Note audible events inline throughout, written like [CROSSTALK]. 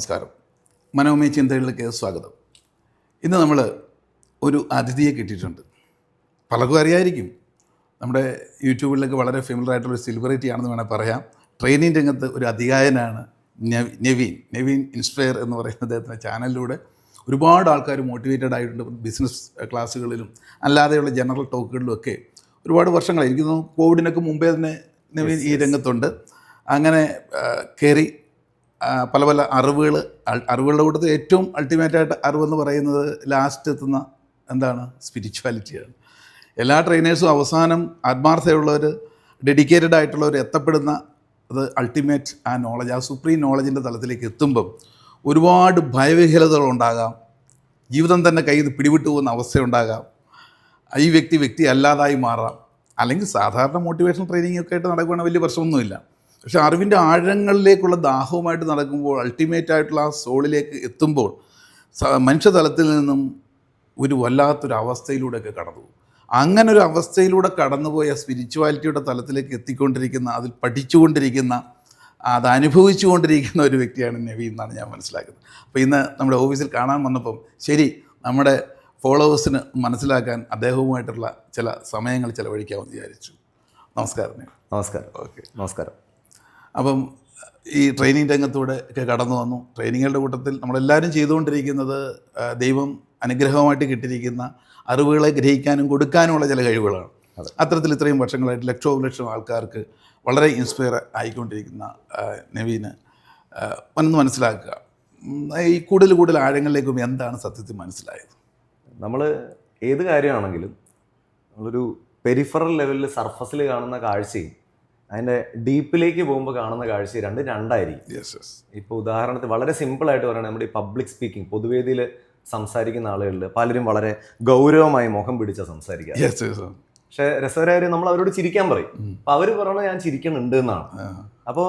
നമസ്കാരം. മനോമയ ചിന്തകളിലേക്ക് സ്വാഗതം. ഇന്ന് നമ്മൾ ഒരു അതിഥിയെ കിട്ടിയിട്ടുണ്ട്. പലർക്കും അറിയായിരിക്കും. നമ്മുടെ യൂട്യൂബിലൊക്കെ വളരെ ഫെമിലർ ആയിട്ടുള്ള ഒരു സെലിബ്രിറ്റി ആണെന്ന് വേണേൽ പറയാം. ട്രെയിനിങ് രംഗത്ത് ഒരു അധികായനാണ് നവീൻ നെവീൻ ഇൻസ്പയർ എന്ന് പറയുന്ന അദ്ദേഹത്തിന്റെ ചാനലിലൂടെ ഒരുപാട് ആൾക്കാർ മോട്ടിവേറ്റഡ് ആയിട്ടുണ്ട്. ബിസിനസ് ക്ലാസ്സുകളിലും അല്ലാതെയുള്ള ജനറൽ ടോക്കുകളിലും ഒക്കെ ഒരുപാട് വർഷങ്ങളായി. എനിക്ക് തോന്നുന്നു കോവിഡിനൊക്കെ മുമ്പേ തന്നെ നവീൻ ഈ രംഗത്തുണ്ട്. അങ്ങനെ കയറി പല പല അറിവുകൾ അറിവുകളുടെ കൂട്ടത്തിൽ ഏറ്റവും അൾട്ടിമേറ്റായിട്ട് അറിവെന്ന് പറയുന്നത് ലാസ്റ്റ് എത്തുന്ന എന്താണ്? സ്പിരിച്വാലിറ്റിയാണ് എല്ലാ ട്രെയിനേഴ്സും അവസാനം ആത്മാർത്ഥതയുള്ളവർ ഡെഡിക്കേറ്റഡ് ആയിട്ടുള്ളവർ എത്തപ്പെടുന്ന അത് അൾട്ടിമേറ്റ് ആ നോളജ് ആ സുപ്രീം നോളജിന്റെ തലത്തിലേക്ക് എത്തുമ്പം ഒരുപാട് ഭയവിഹലതകളുണ്ടാകാം ജീവിതം തന്നെ കയ്യിൽ നിന്ന് പിടിവിട്ടു പോകുന്ന അവസ്ഥയുണ്ടാകാം. ഈ വ്യക്തി വ്യക്തി അല്ലാതായി മാറാം. അല്ലെങ്കിൽ സാധാരണ മോട്ടിവേഷൻ ട്രെയിനിങ് ഒക്കെ ആയിട്ട് നടക്കുകയാണെങ്കിൽ വലിയ പ്രശ്നമൊന്നുമില്ല. പക്ഷേ അറിവിന്റെ ആഴങ്ങളിലേക്കുള്ള ദാഹവുമായിട്ട് നടക്കുമ്പോൾ അൾട്ടിമേറ്റ് ആയിട്ടുള്ള ആ സോളിലേക്ക് എത്തുമ്പോൾ മനുഷ്യതലത്തിൽ നിന്നും ഒരു വല്ലാത്തൊരു അവസ്ഥയിലൂടെയൊക്കെ കടന്നു പോകും. അങ്ങനെ ഒരു അവസ്ഥയിലൂടെ കടന്നുപോയ സ്പിരിച്വാലിറ്റിയുടെ തലത്തിലേക്ക് എത്തിക്കൊണ്ടിരിക്കുന്ന അതിൽ പഠിച്ചുകൊണ്ടിരിക്കുന്ന അത് അനുഭവിച്ചുകൊണ്ടിരിക്കുന്ന ഒരു വ്യക്തിയാണ് നവി എന്നാണ് ഞാൻ മനസ്സിലാക്കുന്നത്. അപ്പോൾ ഇന്ന് നമ്മുടെ ഓഫീസിൽ കാണാൻ വന്നപ്പം ശരി നമ്മുടെ ഫോളോവേഴ്സിന് മനസ്സിലാക്കാൻ അദ്ദേഹവുമായിട്ടുള്ള ചില സമയങ്ങൾ ചിലവഴിക്കാമെന്ന് വിചാരിച്ചു. നമസ്കാരം നമസ്കാരം. ഓക്കെ. നമസ്കാരം. അപ്പം ഈ ട്രെയിനിങ് രംഗത്തൂടെ ഒക്കെ കടന്നു വന്നു. ട്രെയിനിങ്ങുകളുടെ കൂട്ടത്തിൽ നമ്മളെല്ലാവരും ചെയ്തുകൊണ്ടിരിക്കുന്നത് ദൈവം അനുഗ്രഹമായിട്ട് കിട്ടിയിരിക്കുന്ന അറിവുകളെ ഗ്രഹിക്കാനും കൊടുക്കാനുമുള്ള ചില കഴിവുകളാണ്. അതെ. അത്തരത്തിൽ ഇത്രയും വർഷങ്ങളായിട്ട് ലക്ഷവും ലക്ഷം ആൾക്കാർക്ക് വളരെ ഇൻസ്പയർ ആയിക്കൊണ്ടിരിക്കുന്ന നവീന് ഒന്ന് മനസ്സിലാക്കുക. ഈ കൂടുതൽ കൂടുതൽ ആഴങ്ങളിലേക്കും എന്താണ് സത്യത്തിൽ മനസ്സിലായത്? നമ്മൾ ഏത് കാര്യമാണെങ്കിലും നമ്മളൊരു പെരിഫറൽ ലെവലിൽ സർഫസിൽ കാണുന്ന കാഴ്ചയും അതിന്റെ ഡീപ്പിലേക്ക് പോകുമ്പോൾ കാണുന്ന കാഴ്ച രണ്ട് രണ്ടായിരിക്കും. ഇപ്പോൾ ഉദാഹരണത്തിന് വളരെ സിമ്പിളായിട്ട് പറയുകയാണെങ്കിൽ നമ്മുടെ ഈ പബ്ലിക് സ്പീക്കിംഗ് പൊതുവേദിയിൽ സംസാരിക്കുന്ന ആളുകളിൽ പലരും വളരെ ഗൗരവമായി മുഖം പിടിച്ച സംസാരിക്കുക പക്ഷെ രസകരമായ നമ്മൾ അവരോട് ചിരിക്കാൻ പറയും. അപ്പോൾ അവർ പറയണത് ഞാൻ ചിരിക്കുന്നുണ്ട് എന്നാണ്. അപ്പോൾ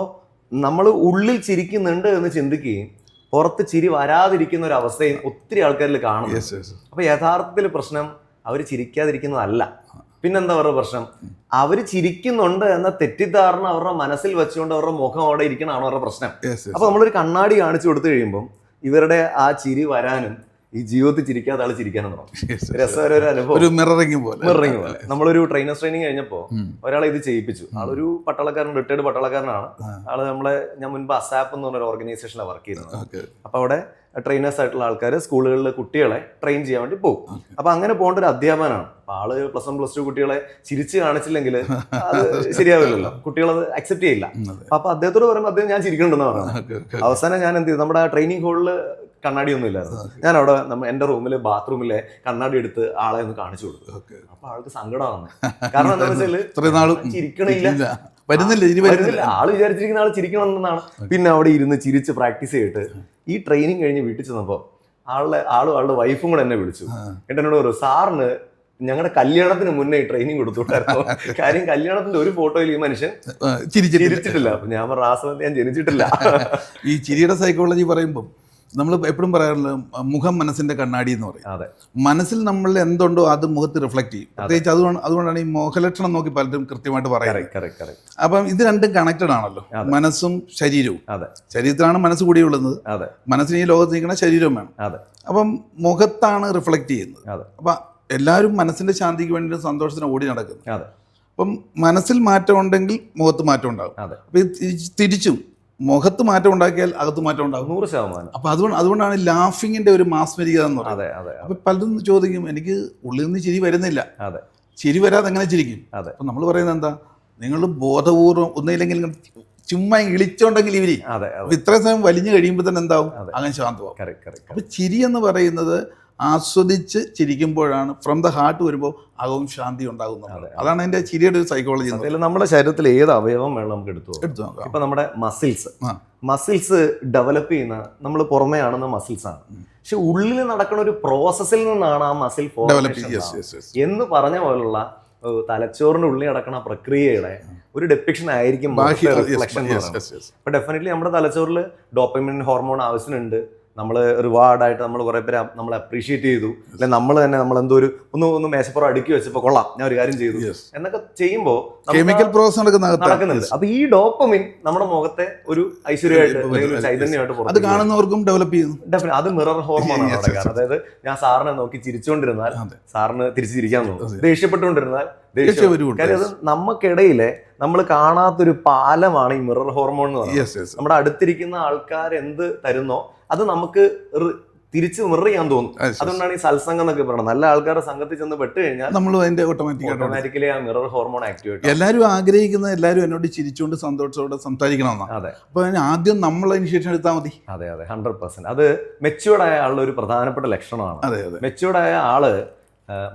നമ്മൾ ഉള്ളിൽ ചിരിക്കുന്നുണ്ട് എന്ന് ചിന്തിക്കുകയും പുറത്ത് ചിരി വരാതിരിക്കുന്ന ഒരു അവസ്ഥയും ഒത്തിരി ആൾക്കാരിൽ കാണും യെസ് യെസ് അപ്പൊ യഥാർത്ഥത്തിൽ പ്രശ്നം അവർ ചിരിക്കാതിരിക്കുന്നതല്ല. പിന്നെന്താ അവരുടെ പ്രശ്നം? അവർ ചിരിക്കുന്നുണ്ട് എന്ന തെറ്റിദ്ധാരണ അവരുടെ മനസ്സിൽ വെച്ചുകൊണ്ട് അവരുടെ മുഖം അവിടെ ഇരിക്കണമാണ് അവരുടെ പ്രശ്നം. അപ്പൊ നമ്മളൊരു കണ്ണാടി കാണിച്ചു കൊടുത്തു കഴിയുമ്പോൾ ഇവരുടെ ആ ചിരി വരാനും ഈ ജീവിതത്തിൽ ചിരിക്കാതെ ആൾ ചിരിക്കാനും തുടങ്ങും. രസകര ഒരു അനുഭവം. മിററിങ് പോലെ. മിററിംഗ് പോലെ. നമ്മളൊരു ട്രെയിനർ ട്രെയിനിങ് കഴിഞ്ഞപ്പോ ഉം. ഒരാളെ ഇത് ചെയ്യിപ്പിച്ചു. ആളൊരു പട്ടാളക്കാരൻ റിട്ടയർഡ് പട്ടാളക്കാരനാണ്. ആൾ നമ്മളെ ഞാൻ മുൻപ് അസാപ്പ് എന്ന് പറഞ്ഞ ഒരു ഓർഗനൈസേഷനിലാണ് വർക്ക് ചെയ്യുന്നത്. അപ്പൊ അവിടെ ട്രെയിനേഴ്സ് ആയിട്ടുള്ള ആൾക്കാർ സ്കൂളുകളിലെ കുട്ടികളെ ട്രെയിൻ ചെയ്യാൻ വേണ്ടി പോകും. അപ്പൊ അങ്ങനെ പോകേണ്ട ഒരു അധ്യാപനാണ് അപ്പൊ ആൾ പ്ലസ് വൺ പ്ലസ് ടു കുട്ടികളെ ചിരിച്ച് കാണിച്ചില്ലെങ്കിൽ അത് [LAUGHS] ശരിയാവില്ലല്ലോ. കുട്ടികൾ അത് അക്സെപ്റ്റ് ചെയ്യില്ല. അപ്പൊ അദ്ദേഹത്തോട് പറയുമ്പോൾ അദ്ദേഹം ഞാൻ ചിരിക്കണ്ടെന്ന് പറഞ്ഞു അവസാനം ഞാൻ എന്ത് ചെയ്തു? നമ്മുടെ ട്രെയിനിങ് ഹോളിൽ കണ്ണാടി ഒന്നും ഇല്ലായിരുന്നു. ഞാൻ അവിടെ എന്റെ റൂമിൽ ബാത്റൂമിലെ കണ്ണാടി എടുത്ത് ആളെ ഒന്ന് കാണിച്ചു കൊടുത്തു. അപ്പൊ ആൾക്ക് സങ്കടമാണ് കാരണം എന്താ വെച്ചാൽ ഇത്രയും നാളും ചിരിക്കണില്ല. വരുന്നില്ല ഇനി വരുന്നില്ല. ആൾ ആൾ വിചാരിച്ചിരിക്കുന്ന ആൾ ചിരിക്കണമെന്നാണ്. പിന്നെ അവിടെ ഇരുന്ന് ചിരിച്ച് പ്രാക്ടീസ് ചെയ്തിട്ട് ഈ ട്രെയിനിങ് കഴിഞ്ഞ് വീട്ടിൽ ചെന്നപ്പോ ആളുടെ ആളും ആളുടെ വൈഫും കൂടെ എന്നെ വിളിച്ചു. എന്നോട് പറഞ്ഞു സാറിന് ഞങ്ങളുടെ കല്യാണത്തിന് മുന്നേ ഈ ട്രെയിനിങ് കൊടുത്തുവിട്ടായിരുന്നു. [LAUGHS] കാര്യം കല്യാണത്തിന്റെ ഒരു ഫോട്ടോയിൽ ഈ മനുഷ്യൻ ചിരിച്ചിട്ടില്ല. ചിരിച്ചിട്ടില്ല. ഞാൻ പറഞ്ഞ ആ സമയത്ത് ഞാൻ ജനിച്ചിട്ടില്ല. [LAUGHS] ഈ ചിരിയുടെ സൈക്കോളജി പറയുമ്പം നമ്മൾ എപ്പോഴും പറയാറുള്ളത് മുഖം മനസ്സിന്റെ കണ്ണാടി എന്ന് പറയും. മനസ്സിൽ നമ്മൾ എന്തുണ്ടോ അത് മുഖത്ത് റിഫ്ലക്ട് ചെയ്യും. പ്രത്യേകിച്ച് അതുകൊണ്ട് അതുകൊണ്ടാണ് ഈ മോഹലക്ഷണം നോക്കി പലരും കൃത്യമായിട്ട് പറയാറ് അപ്പം ഇത് രണ്ടും കണക്റ്റഡ് ആണല്ലോ. മനസ്സും ശരീരവും. ശരീരത്തിലാണ് മനസ്സ് കൂടിയുള്ളത്. മനസ്സിന് ഈ ലോകത്ത് നിൽക്കുന്ന ശരീരവും വേണം. അപ്പം മുഖത്താണ് റിഫ്ലക്ട് ചെയ്യുന്നത്. അപ്പം എല്ലാവരും മനസ്സിന്റെ ശാന്തിക്ക് വേണ്ടി സന്തോഷത്തിന് ഓടി നടക്കുന്നു. അപ്പം മനസ്സിൽ മാറ്റം ഉണ്ടെങ്കിൽ മുഖത്ത് മാറ്റം ഉണ്ടാകും. അപ്പം തിരിച്ചും മുഖത്ത് മാറ്റം ഉണ്ടാക്കിയാൽ അകത്ത് മാറ്റം ഉണ്ടാകും. നൂറ് ശതമാനം. അപ്പം അതുകൊണ്ട് അതുകൊണ്ടാണ് ലാഫിങ്ങിന്റെ ഒരു മാസ്മരികത എന്ന് പറയുന്നത്. അതെ അതെ അപ്പം പലരും ചോദിക്കും എനിക്ക് ഉള്ളിൽ നിന്ന് ചിരി വരുന്നില്ല. അതെ. ചിരി വരാതെ എങ്ങനെ ചിരിക്കും? അതെ. അപ്പം നമ്മൾ പറയുന്നത് എന്താ? നിങ്ങൾ ബോധപൂർവം ഒന്നില്ലെങ്കിൽ ചുമ്മാ ഇളിച്ചോണ്ടെങ്കിൽ ഇവർ ഇത്രയും സമയം വലിഞ്ഞു കഴിയുമ്പോൾ തന്നെ എന്താവും? അങ്ങനെ ശാന്തമാവും. അപ്പം ചിരി എന്ന് പറയുന്നത് ആസ്വദിച്ച് ചിരിക്കുമ്പോഴാണ് ഫ്രം ദ ഹാർട്ട് വരുമ്പോൾ അകവും ശാന്തി ഉണ്ടാകുന്നത് അതെ. അതാണ് എന്റെ ചിരിയുടെ ഒരു സൈക്കോളജി നമ്മുടെ ശരീരത്തിൽ ഏത് അവയവം വേണം നമുക്ക് എടുത്തു. എടുത്തു നോക്കാം. ഇപ്പൊ നമ്മുടെ മസിൽസ്. മസിൽസ് ഡെവലപ്പ് ചെയ്യുന്ന നമ്മൾ പുറമേ ആണെന്ന മസിൽസ് ആണ്. പക്ഷെ ഉള്ളിൽ നടക്കുന്ന ഒരു പ്രോസസ്സിൽ നിന്നാണ് ആ മസിൽ എന്ന് പറഞ്ഞ പോലുള്ള തലച്ചോറിന്റെ ഉള്ളിൽ നടക്കുന്ന പ്രക്രിയയുടെ ഒരു ഡെപ്പിക്ഷൻ ആയിരിക്കും അപ്പൊ ഡെഫിനറ്റ്ലി നമ്മുടെ തലച്ചോറിൽ ഡോപ്പമിൻ ഹോർമോൺ ആവശ്യമുണ്ട്. നമ്മൾ റിവാർഡായിട്ട് നമ്മൾ കുറേ പേര് നമ്മൾ അപ്രീഷിയേറ്റ് ചെയ്തു. അല്ലെ നമ്മൾ തന്നെ നമ്മൾ എന്തോ ഒരു ഒന്ന് ഒന്ന് മേശപ്പുറം അടുക്കി വെച്ചപ്പോൾ കൊള്ളാം ഞാൻ ഒരു കാര്യം ചെയ്തു. എന്നൊക്കെ ചെയ്യുമ്പോൾ കെമിക്കൽ പ്രോസസ് നടക്കുന്നുണ്ട്. അപ്പൊ ഈ ഡോപ്പമിൻ നമ്മുടെ മുഖത്തെ ഒരു ഐശ്വര്യമായിട്ട് ചൈതന്യമായിട്ട് അത് കാണുന്നവർക്കും ഡെവലപ്പ് ചെയ്യുന്നു. അത് മിറർ ഹോർമോൺ ആണ് അതായത് ഞാൻ സാറിനെ നോക്കി ചിരിച്ചുകൊണ്ടിരുന്നാൽ. സാറിന് തിരിച്ചു ചിരിക്കാൻ തോന്നും. ദേഷ്യപ്പെട്ടുകൊണ്ടിരുന്നാൽ നമുക്കിടയിലെ നമ്മൾ കാണാത്തൊരു പാലമാണ് ഈ മിറർ ഹോർമോൺ എന്ന് പറയുന്നത്. നമ്മുടെ അടുത്തിരിക്കുന്ന ആൾക്കാർ എന്ത് തരുന്നോ അത് നമുക്ക് തിരിച്ച് മിറർ ചെയ്യാൻ തോന്നും. അതുകൊണ്ടാണ് ഈ സത്സംഗം എന്നൊക്കെ പറയുന്നത് നല്ല ആൾക്കാരുടെ സംഘത്തിൽ ചെന്ന് പെട്ട് കഴിഞ്ഞാൽ നമ്മൾ അതിന്റെ ഓട്ടോമാറ്റിക് ഓട്ടോമാറ്റിക്കലി ആ മിറർ ഹോർമോൺ ആക്ടിവേറ്റ് എല്ലാവരും ആഗ്രഹിക്കുന്ന എല്ലാവരും എന്നോട് ചിരിച്ചുകൊണ്ട് സന്തോഷത്തോടെ സംസാരിക്കണമെന്നാണ് അതെ. അപ്പൊ ആദ്യം നമ്മൾ ഇനിഷ്യേഷൻ എടുത്താൽ മതി. അതെ അതെ. ഹൺഡ്രഡ് പെർസെന്റ് അത് മെച്ചുവേർഡ് ആയ ആളുടെ ഒരു പ്രധാനപ്പെട്ട ലക്ഷണമാണ്. അതെ അതെ. മെച്ചുവേർഡ് ആയ ആൾ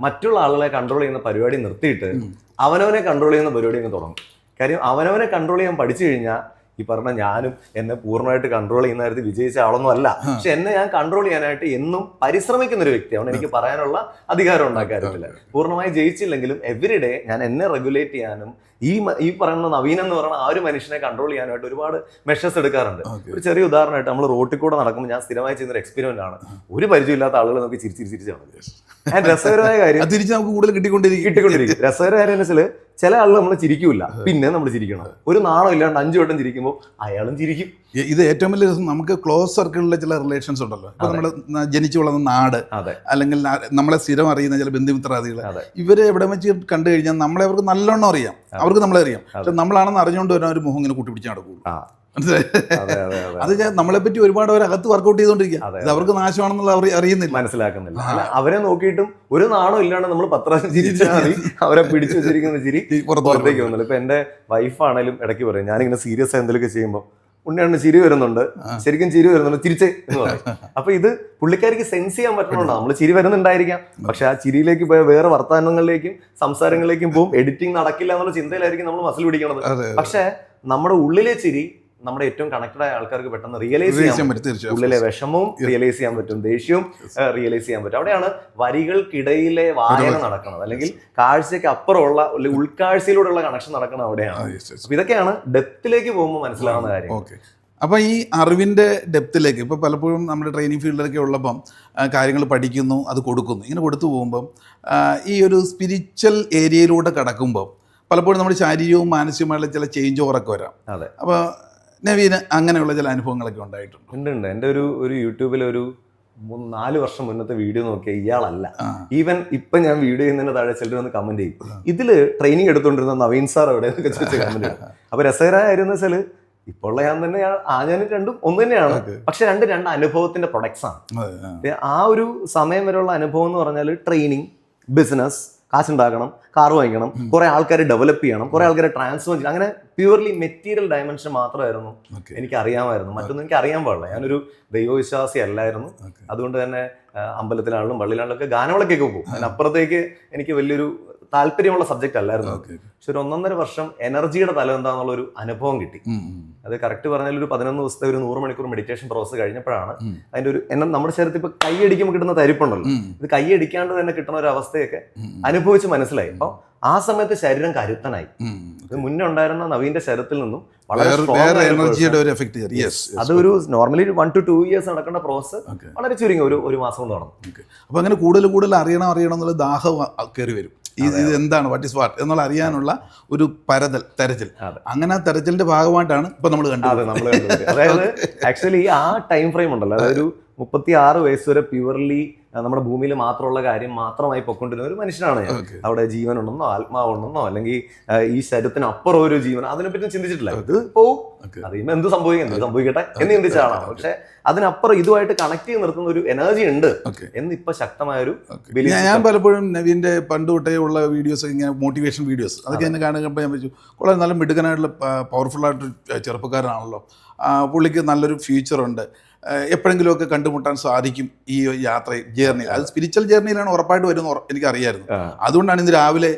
മറ്റുള്ള ആളുകളെ കൺട്രോൾ ചെയ്യുന്ന പരിപാടി നിർത്തിയിട്ട് അവനവനെ കൺട്രോൾ ചെയ്യുന്ന പരിപാടി അങ്ങ് തുടങ്ങും. കാര്യം അവനവനെ കൺട്രോൾ ചെയ്യാൻ പഠിച്ചു കഴിഞ്ഞാൽ ഈ പറഞ്ഞ ഞാനും എന്നെ പൂർണമായിട്ട് കൺട്രോൾ ചെയ്യുന്ന കാര്യത്തിൽ വിജയിച്ച ആളൊന്നും അല്ല. പക്ഷെ എന്നെ ഞാൻ കൺട്രോൾ ചെയ്യാനായിട്ട് എന്നും പരിശ്രമിക്കുന്ന ഒരു വ്യക്തിയാണ്. എനിക്ക് പറയാനുള്ള അധികാരം ഉണ്ടാക്കാറില്ല പൂർണമായി ജയിച്ചില്ലെങ്കിലും എവറി ഡേ ഞാൻ എന്നെ റെഗുലേറ്റ് ചെയ്യാനും ഈ ഈ പറയുന്ന നവീൻ എന്ന് പറയുന്ന ആ ഒരു മനുഷ്യനെ കൺട്രോൾ ചെയ്യാനായിട്ട് ഒരുപാട് മെഷേഴ്സ് എടുക്കാറുണ്ട്. ഒരു ചെറിയ ഉദാഹരണമായിട്ട് നമ്മൾ റോട്ടിൽ കൂടെ നടക്കുമ്പോൾ ഞാൻ സ്ഥിരമായി ചെയ്യുന്ന ഒരു എക്സ്പീരിമെന്റ് ആണ്. ഒരു പരിചയമില്ലാത്ത ആളുകൾ നമുക്ക് ചിരിച്ചിരി ചിരിച്ചാണ് ഞാൻ രസകരമായ കാര്യം തിരിച്ച് നമുക്ക് കൂടുതൽ കിട്ടിക്കൊണ്ടിരിക്കും. കിട്ടിക്കൊണ്ടിരിക്കും. രസകരമായ കാര്യം വെച്ചാൽ ചില ആളുകൾ നമ്മൾ ചിരിക്കൂല. പിന്നെ നമ്മൾ ചിരിക്കണം. ഒരു നാണം ഇല്ലാണ്ട് അഞ്ചു വട്ടം ചിരിക്കുമ്പോൾ അയാളും ചിരിക്കും. ഇത് ഏറ്റവും വലിയ രസം നമുക്ക് ക്ലോസ് സർക്കിളിലെ ചില റിലേഷൻസ് ഉണ്ടല്ലോ. ഇപ്പൊ നമ്മൾ ജനിച്ചു വളർന്ന നാട് അല്ലെങ്കിൽ നമ്മളെ സ്ഥിരം അറിയുന്ന ചില ബന്ധുമിത്രാദികൾ ഇവരെ എവിടെ വെച്ച് കണ്ടു കഴിഞ്ഞാൽ നമ്മളെ അവർക്ക് നല്ലോണം അറിയാം. അവർക്ക് നമ്മളെ അറിയാം. പക്ഷെ നമ്മളാണെന്ന് അറിഞ്ഞുകൊണ്ട് വരാൻ ഒരു മുഖം ഇങ്ങനെ കൂട്ടിപ്പിടിച്ച് നടക്കുള്ളൂ. അതെ നമ്മളെ പറ്റി ഒരുപാട് അവർ അകത്ത് വർക്കൗട്ട് ചെയ്തോണ്ടിരിക്കുക ഇത് അവർക്ക് നാശമാണെന്നുള്ള അവർ അറിയുന്നില്ല. മനസ്സിലാക്കുന്നില്ല. അവരെ നോക്കിയിട്ടും ഒരു നാണോ ഇല്ലാണ്ട് നമ്മൾ പത്രാശം ചിരിച്ചാൽ മതി. അവരെ പിടിച്ചു വെച്ചിരിക്കുന്ന ചിരി പുറത്തേക്ക് വന്നില്ല. ഇപ്പൊ എന്റെ വൈഫാണേലും ഇടയ്ക്ക് പറയും ഞാനിങ്ങനെ സീരിയസ് ആയി എന്തെങ്കിലുമൊക്കെ ചെയ്യുമ്പോൾ ഉണ്ണിയാണ് ചിരി വരുന്നുണ്ട്. ശരിക്കും ചിരി വരുന്നുണ്ട്. തിരിച്ചേ എന്ന് പറയും. [LAUGHS] അപ്പൊ ഇത് പുള്ളിക്കാരിക്ക് സെൻസ് ചെയ്യാൻ പറ്റണോണ്ടോ. നമ്മൾ ചിരി വരുന്നുണ്ടായിരിക്കാം. പക്ഷെ ആ ചിരിയിലേക്ക് പോയ വേറെ വർത്തമാനങ്ങളിലേക്കും സംസാരങ്ങളിലേക്കും പോകും എഡിറ്റിംഗ് നടക്കില്ല എന്നുള്ള ചിന്തയിലായിരിക്കും നമ്മൾ മസിൽ പിടിക്കണത്. പക്ഷെ നമ്മുടെ ഉള്ളിലെ ചിരി നമ്മുടെ ഏറ്റവും കണക്റ്റഡ് ആയ ആൾക്കാർക്ക് പെട്ടെന്ന് റിയലൈസ് ചെയ്യാൻ പറ്റും. ഉള്ളിലെ വിഷമവും റിയലൈസ് ചെയ്യാൻ പറ്റും. ദേഷ്യവും റിയലൈസ് ചെയ്യാൻ പറ്റും. അവിടെയാണ് വരികൾക്കിടയിലെ വായന നടക്കുന്നത്. അല്ലെങ്കിൽ കാഴ്ചയ്ക്ക് അപ്പുറമുള്ള ഉൾക്കാഴ്ചയിലൂടെയുള്ള കണക്ഷൻ നടക്കുന്നത് അവിടെയാണ്. അപ്പൊ ഇതൊക്കെയാണ് ഡെപ്തിലേക്ക് പോകുമ്പോൾ മനസ്സിലാവുന്ന കാര്യം. ഓക്കെ അപ്പോൾ ഈ അറിവിന്റെ ഡെപ്തിലേക്ക് ഇപ്പോൾ പലപ്പോഴും നമ്മുടെ ട്രെയിനിങ് ഫീൽഡിലൊക്കെ ഉള്ളപ്പം കാര്യങ്ങൾ പഠിക്കുന്നു അത് കൊടുക്കുന്നു. ഇങ്ങനെ കൊടുത്തു പോകുമ്പം ഈ ഒരു സ്പിരിച്വൽ ഏരിയയിലൂടെ കടക്കുമ്പം പലപ്പോഴും നമ്മുടെ ശാരീരികവും മാനസികവുമായുള്ള ചില ചേഞ്ച് ഓവറൊക്കെ വരാം. അതെ. അപ്പോൾ നവീന് അങ്ങനെയുള്ള ചില അനുഭവങ്ങളൊക്കെ ഉണ്ടായിട്ടുണ്ട്. ഉണ്ട് ഉണ്ട്. എന്റെ ഒരു ഒരു യൂട്യൂബിൽ ഒരു മൂന്ന് നാല് വർഷം മുന്നത്തെ വീഡിയോ നോക്കിയ ഇയാളല്ല. ഈവൻ ഇപ്പൊ ഞാൻ വീഡിയോ ചെയ്യുന്നതിന്റെ താഴെ ചിലർ വന്ന് കമന്റ് ചെയ്യും. ഇതിൽ ട്രെയിനിങ് എടുത്തോണ്ടിരുന്ന നവീൻ സാർ എവിടെ എന്നൊക്കെ ചോദിച്ച കമന്റ് അപ്പൊ രസകരമായ കാര്യം എന്ന് വെച്ചാൽ ഇപ്പോൾ ഉള്ള ഞാൻ തന്നെ ആ ഞാൻ രണ്ടും ഒന്ന് തന്നെയാണ്. പക്ഷെ രണ്ട് രണ്ട് അനുഭവത്തിന്റെ പ്രൊഡക്ട്സ് ആണ്. ആ. ഒരു സമയം വരെയുള്ള അനുഭവം എന്ന് പറഞ്ഞാൽ ട്രെയിനിങ് ബിസിനസ് കാശുണ്ടാക്കണം കാർ വാങ്ങിക്കണം കുറെ ആൾക്കാരെ ഡെവലപ്പ് ചെയ്യണം കുറെ ആൾക്കാരെ ട്രാൻസ്ഫർ ചെയ്യണം. അങ്ങനെ പ്യുവർലി മെറ്റീരിയൽ ഡയമെൻഷൻ മാത്രമായിരുന്നു എനിക്ക് അറിയാമായിരുന്നു മറ്റൊന്നും എനിക്ക് അറിയാൻ പാടില്ല. ഞാനൊരു ദൈവവിശ്വാസി അല്ലായിരുന്നു. അതുകൊണ്ട് തന്നെ അമ്പലത്തിലാണെങ്കിലും പള്ളിയിലാണെങ്കിലും ഒക്കെ ഗാനവിളക്കൊക്കെ പോകും. അതിനപ്പുറത്തേക്ക് എനിക്ക് വലിയൊരു താല്പര്യമുള്ള സബ്ജക്റ്റ് അല്ലായിരുന്നു. പക്ഷെ ഒരു ഒന്നൊന്നര വർഷം എനർജിയുടെ തലം എന്താണെന്നുള്ള ഒരു അനുഭവം കിട്ടി. അത് കറക്റ്റ് പറഞ്ഞാൽ ഒരു പതിനൊന്ന് ദിവസത്തെ ഒരു നൂറ് മണിക്കൂർ മെഡിറ്റേഷൻ പ്രോസസ് കഴിഞ്ഞപ്പോഴാണ് അതിന്റെ ഒരു എന്നെ നമ്മുടെ ശരീരത്തിൽ ഇപ്പൊ കൈയടിക്കുമ്പോൾ കിട്ടുന്ന തരിപ്പുണ്ടല്ലോ. ഇത് കൈയടിക്കാണ്ട് തന്നെ കിട്ടുന്ന ഒരു അവസ്ഥയൊക്കെ അനുഭവിച്ച് മനസ്സിലായി. അപ്പൊ ആ സമയത്ത് ശരീരം കരുത്തനായി. ഇത് മുന്നേ ഉണ്ടായിരുന്ന നവീന്റെ ശരീരത്തിൽ നിന്നും വളരെ ഒരു എനർജിയുടെ അതൊരു normally one two two years നടക്കേണ്ട പ്രോസസ് വളരെ ചുരുങ്ങി ഒരു ഒരു മാസം കൊണ്ട് നടന്നു. അപ്പൊ അങ്ങനെ കൂടുതൽ കൂടുതൽ അറിയണം അറിയണം എന്നുള്ള ദാഹം കയറി വരും. ഇത് എന്താണ് വാട്ട് ഇസ് വാട്ട് എന്നുള്ള അറിയാനുള്ള ഒരു പരതൽ തെരച്ചിൽ. അങ്ങനെ ആ തെരച്ചിലിന്റെ ഭാഗമായിട്ടാണ് ഇപ്പൊ നമ്മൾ കണ്ടത് നമ്മൾ അതായത് [LAUGHS] ആക്ച്വലി ആ ടൈം ഫ്രെയിം ഉണ്ടല്ലോ. അതായത് മുപ്പത്തി ആറ് വയസ്സ് വരെ പ്യുവർലി നമ്മുടെ ഭൂമിയിൽ മാത്രമുള്ള കാര്യം മാത്രമായി പൊക്കൊണ്ടിരുന്ന ഒരു മനുഷ്യനാണ് ഞാൻ. അവിടെ ജീവനുണ്ടെന്നോ ആത്മാവുണ്ടെന്നോ അല്ലെങ്കിൽ ഈ ശരീരത്തിനപ്പുറം ഒരു ജീവൻ അതിനെപ്പറ്റി ചിന്തിച്ചിട്ടില്ല. ഇത് പോവും അറിയുമ്പോൾ എന്ത് സംഭവിക്കും? എന്ത് സംഭവിക്കട്ടെ എന്ന് ചിന്തിച്ചാണ് പക്ഷെ അതിനപ്പുറം ഇതുമായിട്ട് കണക്ട് ചെയ്ത് നിർത്തുന്ന ഒരു എനർജി ഉണ്ട് എന്ന് ഇപ്പൊ ശക്തമായ ഒരു ഞാൻ പലപ്പോഴും നവീന്റെ പണ്ട് തൊട്ടേ ഉള്ള വീഡിയോസ് ഇങ്ങനെ മോട്ടിവേഷൻ വീഡിയോസ് അതൊക്കെ എന്നെ കാണുമ്പോൾ ഞാൻ വെച്ചു വളരെ നല്ല മിടുക്കനായിട്ടുള്ള പവർഫുൾ ആയിട്ട് ചെറുപ്പക്കാരനാണല്ലോ. പുള്ളിക്ക് നല്ലൊരു ഫ്യൂച്ചറുണ്ട് എപ്പോഴെങ്കിലുമൊക്കെ കണ്ടുമുട്ടാൻ സാധിക്കും ഈ യാത്ര ജേർണി അത് സ്പിരിച്വൽ ജേർണിയിലാണ് ഉറപ്പായിട്ട് വരുന്ന എനിക്കറിയായിരുന്നു അതുകൊണ്ടാണ് ഇന്ന് രാവിലെ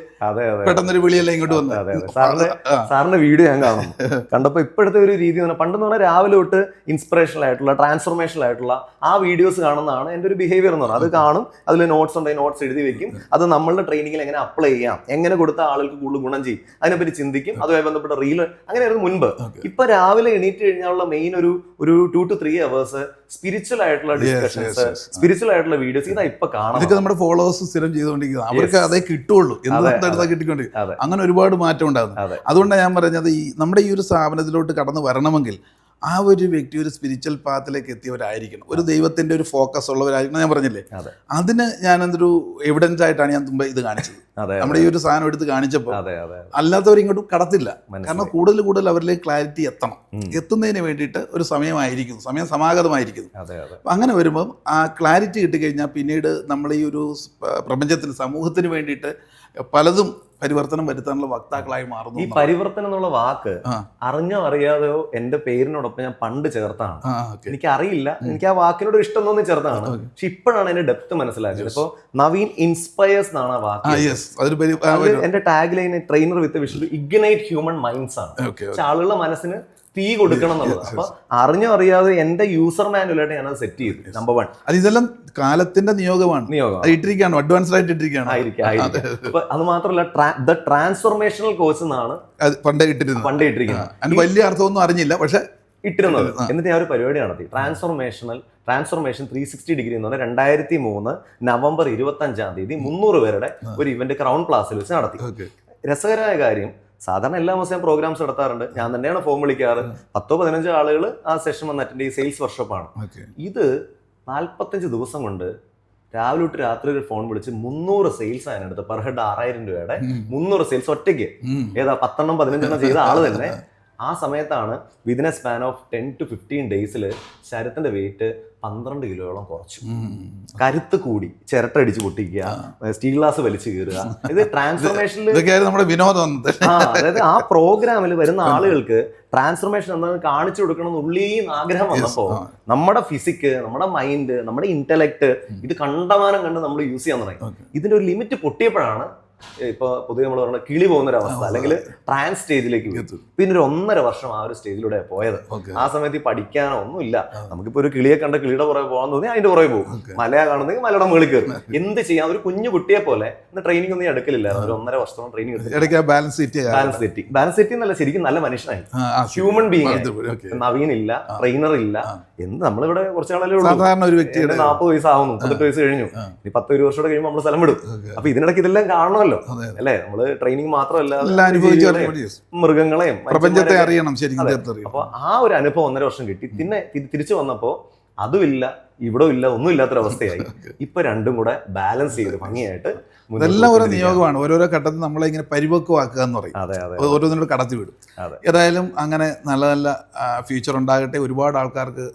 പെട്ടെന്നൊരു വിളിയല്ലേ ഇങ്ങോട്ട് വന്നത്. സാറിന്റെ സാറിന്റെ വീഡിയോ ഞാൻ കാണുന്നു. കണ്ടപ്പോൾ ഇപ്പോഴത്തെ ഒരു രീതി എന്ന് പറഞ്ഞാൽ പണ്ടെന്ന് പറഞ്ഞാൽ രാവിലെ തൊട്ട് ഇൻസ്പിറേഷണൽ ആയിട്ടുള്ള ട്രാൻസ്ഫോർമേഷണൽ ആയിട്ടുള്ള ആ വീഡിയോസ് കാണുന്നതാണ് എന്റെ ഒരു ബിഹേവിയർ എന്ന് പറഞ്ഞത് അത് കാണും അതിൽ നോട്ട്സ് ഉണ്ടെങ്കിൽ നോട്ട്സ് എഴുതി വെക്കും. അത് നമ്മളുടെ ട്രെയിനിങ്ങിൽ എങ്ങനെ അപ്ലൈ ചെയ്യാം എങ്ങനെ കൊടുത്ത ആളുകൾക്ക് കൂടുതൽ ഗുണം ചെയ്യും അതിനെപ്പറ്റി ചിന്തിക്കും അതുമായി ബന്ധപ്പെട്ട റീൽ അങ്ങനെയായിരുന്നു മുൻപ്. ഇപ്പൊ രാവിലെ എണീറ്റ് കഴിഞ്ഞാലുള്ള മെയിൻ ഒരു ഒരു two two three hours spiritual ആയിട്ടുള്ള ഡിസ്കഷൻസ്. സ്പിരിച്വൽ ആയിട്ടുള്ള വീഡിയോസ് ഇതാ ഇപ്പൊ കാണാം ഇതൊക്കെ നമ്മുടെ ഫോളോവേഴ്സ് സ്ഥിരം ചെയ്തുകൊണ്ടിരിക്കുന്നത് അവർക്ക് അതേ കിട്ടുള്ളൂ. എടുത്താൽ കിട്ടിക്കൊണ്ടിരിക്കും അങ്ങനെ ഒരുപാട് മാറ്റം ഉണ്ടാകുന്നു. അതുകൊണ്ടാണ് ഞാൻ പറഞ്ഞത് ഈ നമ്മുടെ ഈ ഒരു സ്ഥാപനത്തിലോട്ട് കടന്നു വരണമെങ്കിൽ ആ ഒരു വ്യക്തി ഒരു സ്പിരിച്വൽ പാത്തിലേക്ക് എത്തിയവരായിരിക്കണം. ഒരു ദൈവത്തിന്റെ ഒരു ഫോക്കസ് ഉള്ളവരായിരിക്കണം ഞാൻ പറഞ്ഞില്ലേ? അതെ. അതിന് ഞാൻ എന്തൊരു എവിഡൻസ് ആയിട്ടാണ് ഞാൻ തുമ്പ ഇത് കാണിച്ചത്. [LAUGHS] നമ്മുടെ ഈ ഒരു സാധനം എടുത്ത് കാണിച്ചപ്പോൾ അല്ലാത്തവർ ഇങ്ങോട്ടും കടത്തില്ല. കാരണം കൂടുതൽ കൂടുതൽ അവരിലേക്ക് ക്ലാരിറ്റി എത്തണം. എത്തുന്നതിന് വേണ്ടിയിട്ട് ഒരു സമയമായിരിക്കുന്നു. സമയം സമാഗതമായിരിക്കുന്നു. അപ്പം അങ്ങനെ വരുമ്പം ആ ക്ലാരിറ്റി കിട്ടിക്കഴിഞ്ഞാൽ പിന്നീട് നമ്മൾ ഈ ഒരു പ്രപഞ്ചത്തിന് സമൂഹത്തിന് വേണ്ടിയിട്ട് പലതും പരിവർത്തനം വരുത്താനുള്ള വക്താക്കളായി മാറുന്നു ഈ പരിവർത്തനം എന്നുള്ള വാക്ക് അറിഞ്ഞോ അറിയാതെയോ എന്റെ പേരിനോടൊപ്പം ഞാൻ പണ്ട് ചേർത്താണ് എനിക്ക് അറിയില്ല എനിക്ക് ആ വാക്കിനോട് ഇഷ്ടം തോന്നി ചേർത്താണ് പക്ഷെ ഇപ്പോഴാണ് എന്റെ ഡെപ്ത് മനസ്സിലാക്കിയത് ഇപ്പോ നവീൻ ഇൻസ്പയേഴ്സ് എന്നാണ് ആ വാക്ക് എന്റെ tagline trainer with vision ignite human minds ആണ്. ആളുകളുടെ മനസ്സിന് തീ കൊടുക്കണം എന്നുള്ളത് അപ്പൊ അറിഞ്ഞോ അറിയാതെ എന്റെ യൂസർ മാനുവലായിട്ട് ഞാൻ അത് സെറ്റ് ചെയ്തു നമ്പർ വൺ അത് ഇതെല്ലാം കാലത്തിന്റെ നിയോഗമാണ്. നിയോഗം ഇട്ടിരിക്കുകയാണ് അഡ്വാൻസ്ഡ് ആയിട്ട് ഇട്ടിരിക്കുകയാണ്. ആയിരിക്കും അത്. മാത്രമല്ല ദ ട്രാൻസ്ഫോർമേഷണൽ കോഴ്സ് എന്നാണ് പണ്ടേ ഇട്ടിരുന്നത്. പണ്ട് ഇട്ടിരിക്കുന്നത്. അതിന് വലിയ അർത്ഥമൊന്നും അറിഞ്ഞില്ല പക്ഷെ ഇട്ടിരുന്നത്. എന്നിട്ട് ഞാൻ ഒരു പരിപാടി നടത്തി. Transformational transformation three sixty degree എന്ന് പറഞ്ഞാൽ രണ്ടായിരത്തി മൂന്ന് നവംബർ ഇരുപത്തി അഞ്ചാം തീയതി മുന്നൂറ് പേരുടെ ഒരു ഇവന്റ് ക്രൗൺ പ്ലാസിൽ വെച്ച് നടത്തി. രസകരമായ കാര്യം സാധാരണ എല്ലാ മാസവും പ്രോഗ്രാംസ് നടത്താറുണ്ട്. ഞാൻ തന്നെയാണ് ഫോം വിളിക്കാറ്. പത്തോ പതിനഞ്ചോ ആളുകൾ ആ സെഷൻ വന്ന് അറ്റൻഡ് ചെയ്ത് സെയിൽസ് വർക്ക്ഷോപ്പാണ് ഇത് നാൽപ്പത്തഞ്ച് ദിവസം കൊണ്ട് രാവിലെ തൊട്ട് രാത്രി ഒരു ഫോൺ വിളിച്ച് മുന്നൂറ് സെയിൽസ് ആണ് എടുത്ത് പെർ ഹെഡ് ആറായിരം രൂപയുടെ മുന്നൂറ് സെയിൽസ് ഒറ്റയ്ക്ക്. ഏതാ പത്തെണ്ണം പതിനഞ്ചെണ്ണം ചെയ്ത ആൾ തന്നെ [LAUGHS] ആ സമയത്താണ് within a span of ten to fifteen ഡേയ്സിൽ ശരത്തിന്റെ വെയിറ്റ് പന്ത്രണ്ട് കിലോയോളം കുറച്ചു. കരുത്ത് കൂടി ചിരട്ടടിച്ച് പൊട്ടിക്കുക സ്റ്റീൽ ഗ്ലാസ് വലിച്ചു കീറുക. ഇത് ട്രാൻസ്ഫോർമേഷനിൽ നമ്മുടെ വിനോദം അതായത് ആ പ്രോഗ്രാമിൽ വരുന്ന ആളുകൾക്ക് ട്രാൻസ്ഫോർമേഷൻ എന്താണെന്ന് കാണിച്ചു കൊടുക്കണം എന്നുള്ളിയും ആഗ്രഹം വന്നപ്പോൾ നമ്മുടെ ഫിസിക്ക് നമ്മുടെ മൈൻഡ് നമ്മുടെ ഇന്റലക്ട് ഇത് കണ്ടമാനം കണ്ട് നമ്മൾ യൂസ് ചെയ്യാൻ തുടങ്ങി. ഇതിന്റെ ഒരു ലിമിറ്റ് പൊട്ടിയപ്പോഴാണ് ഇപ്പൊ പൊതുവെ നമ്മൾ പറഞ്ഞ കിളി പോകുന്ന ഒരു അവസ്ഥ അല്ലെങ്കിൽ ട്രാൻസ് സ്റ്റേജിലേക്ക് പോയി. പിന്നെ ഒരു ഒന്നര വർഷം ആ ഒരു സ്റ്റേജിലൂടെ പോയത്. ആ സമയത്ത് പഠിക്കാനോ ഒന്നുമില്ല നമുക്കിപ്പോ ഒരു കിളിയെ കണ്ട കിളിയുടെ പുറകെ പോകാൻ തോന്നി അതിന്റെ പുറകെ പോകും. മലയാ കാണുന്നെങ്കിൽ മലയുടെ മുകളിൽ കയറും. എന്ത് ചെയ്യാം? ഒരു കുഞ്ഞു കുട്ടിയെ പോലെ ട്രെയിനിങ് ഒന്നും എടുക്കലില്ലായിരുന്നു. ഒരു ഒന്നര വർഷം ട്രെയിനിങ് ബാലൻസ് ബാലൻസ് തെറ്റി ബാലൻസ് തെറ്റി എന്നല്ല ശരിക്കും നല്ല മനുഷ്യനായി ഹ്യൂമൻ ബീങ് നവീൻ ഇല്ല ട്രെയിനർ ഇല്ല. എന്ത് നമ്മളിവിടെ കുറച്ച് നാളല്ലേ ഉള്ളൂ? സാധാരണ ഒരു വ്യക്തിയുടെ നാൽപ്പത് വയസ്സാവുന്നു മുപ്പത്തെട്ട് വയസ്സ് കഴിഞ്ഞു. ഇനി പത്ത് ഒരു വർഷം കഴിയുമ്പോൾ നമ്മൾ സ്ഥലം വിടും. അപ്പൊ ഇതിനിടയ്ക്ക് ഇതെല്ലാം കാണണമല്ലോ. അതെ അല്ലേ? നമ്മൾ ട്രെയിനിങ് മാത്രമല്ല മൃഗങ്ങളെയും പ്രപഞ്ചത്തെ അറിയണം ശരിക്കും അപ്പൊ ആ ഒരു അനുഭവം ഒന്നര വർഷം കിട്ടി. പിന്നെ തിരിച്ചു വന്നപ്പോ അതുമില്ല ഇവിടെ ഇല്ല ഒന്നും ഇല്ലാത്തൊരവസ്ഥയായി [LAUGHS] ഇപ്പൊ രണ്ടും കൂടെ ബാലൻസ് ചെയ്ത് ഭംഗിയായിട്ട് ഇതെല്ലാം ഓരോ. നിയോഗമാണ്. ഓരോരോ ഘട്ടത്തിൽ നമ്മളെ ഇങ്ങനെ പരിപക്വമാക്കുക എന്ന് പറയും. ഓരോന്നിനോട് കടത്തി വിടും. ഏതായാലും അങ്ങനെ നല്ല നല്ല ഫ്യൂച്ചർ ഉണ്ടാകട്ടെ ഒരുപാട് ആൾക്കാർക്ക്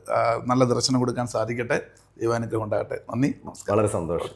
നല്ല ദർശനം കൊടുക്കാൻ സാധിക്കട്ടെ. ദൈവാനുഗ്രഹം ഉണ്ടാകട്ടെ. നന്ദി വളരെ സന്തോഷം.